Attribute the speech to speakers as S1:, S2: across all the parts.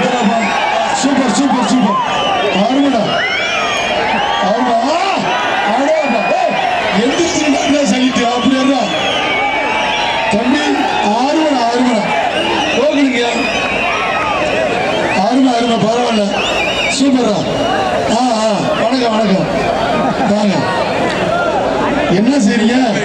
S1: Super super super அருமைடா. அருமை. ஆ! அடேங்கப்பா. ஏய், அப்படியா தம்பி அருமைடா அருமைடா. போகலீங்க. அருமை பரவாயில்ல. சூப்பரா ஆ ஆ. வணக்கம் வணக்கம். வாங்க. என்ன செய்றீங்க?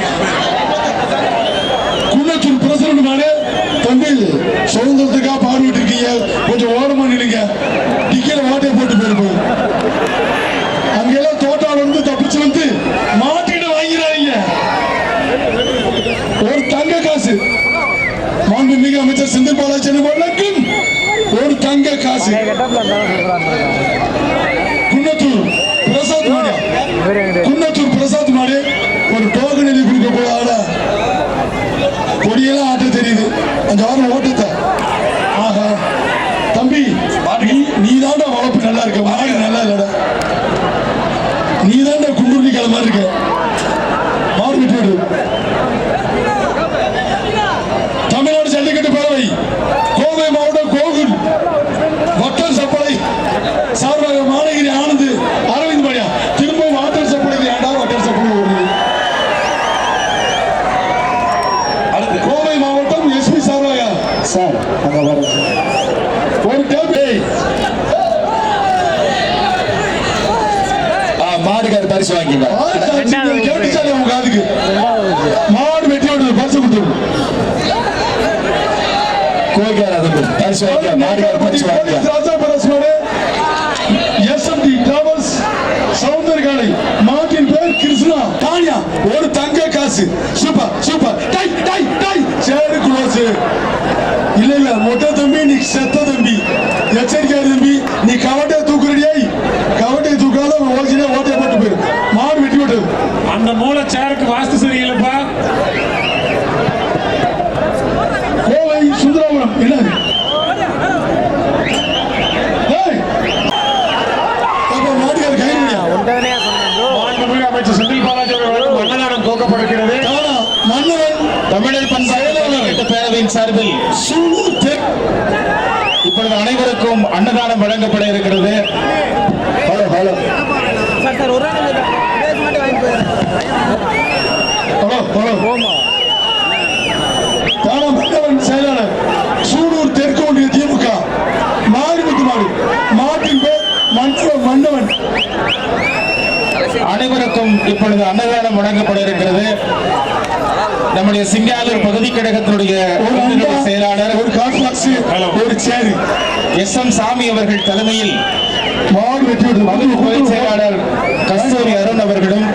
S1: வழங்கும் ஒரு தங்க காசு. குன்னத்தூர் பிரசாத் மாடியா குன்னத்தூர் பிரசாத் மாடு. ஒரு டோக்கன் எழுதி கொடுக்க போதாடா கொடியெல்லாம் ஆட்ட தெரியுது. அந்த வாரம் ஓட்டத்தை. ஆஹா. தம்பி நீ தாண்டா வளர்ப்பு நல்லா இருக்க. மாடு நல்லா இல்லடா. நீ தாண்டா
S2: சார் அங்க பாருங்க
S1: ஒரு டேபிள்
S2: மாடுகார் பரிசு வாங்கிங்க.
S1: கேட்டுச்சாலே உங்க காதுக்கு. மாடு வெட்டி விடுது பரிசு கொடுத்துரு
S2: கோய்கார் அது பரிசு வாங்கிக்க மாடுகார் பரிசு வாங்கிக்க
S1: இல்ல இல்ல மொட்டை தம்பி நீ செத்த தம்பி. எச்சரிக்கையா தம்பி. நீ கவட்டையை தூக்குறடியாய் கவட்டையை தூக்காத ஓசினா ஓட்டையை போட்டு போயிரு. மாடு வெட்டி விட்டு
S3: அந்த மூளை சேருக்கு வாஸ்து சரியில்லைப்பா.
S1: கோவை சுந்தராபுரம் என்னது?
S2: பேரவையின் சார்பில் இப்பொழுது அனைவருக்கும் அன்னதானம் வழங்கப்பட இருக்கிறது. Hello hello.
S1: Hello hello.
S2: அனைவருக்கும் இப்பொழுது அன்னதானம் வழங்கப்பட இருக்கிறது. நம்முடைய சிங்காலூர் பகுதி கழகத்தினுடைய செயலாளர்
S1: ஒரு ஒரு சேர்
S2: எஸ் எம் சாமி அவர்கள் தலைமையில்
S1: செயலாளர் கஸ்தூரி
S2: அருண் அவர்களும்